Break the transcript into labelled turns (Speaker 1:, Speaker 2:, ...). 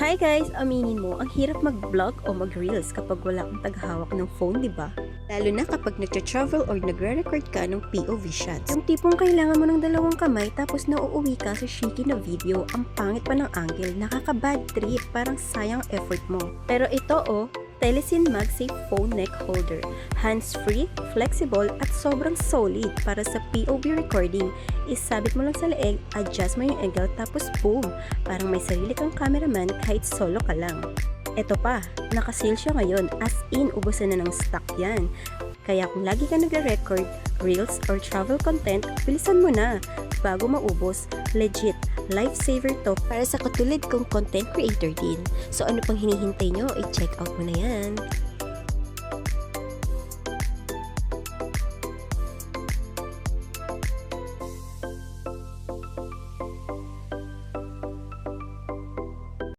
Speaker 1: Hi guys! Aminin mo, ang hirap mag-vlog o mag-reels kapag wala kang taghawak ng phone, di ba? Lalo na kapag nagtra-travel or nagre-record ka ng POV shots. Yung tipong kailangan mo ng dalawang kamay tapos nauuwi ka sa shaky na video, ang pangit pa ng angle, nakaka-bad trip, parang sayang effort mo. Pero ito oh, Telesin MagSafe Phone Neck Holder. Hands-free, flexible, at sobrang solid para sa POV recording. Isabit mo lang sa leeg, adjust mo yung angle, tapos boom! Parang may sarili kang cameraman kahit solo ka lang. Eto pa, nakasale siya ngayon as in ubusan na ng stock yan. Kaya kung lagi ka nagre-record, reels, or travel content, bilisan mo na bago maubos. Legit, lifesaver to para sa katulad kong content creator din. So ano pang hinihintay nyo? I-check out mo na yan.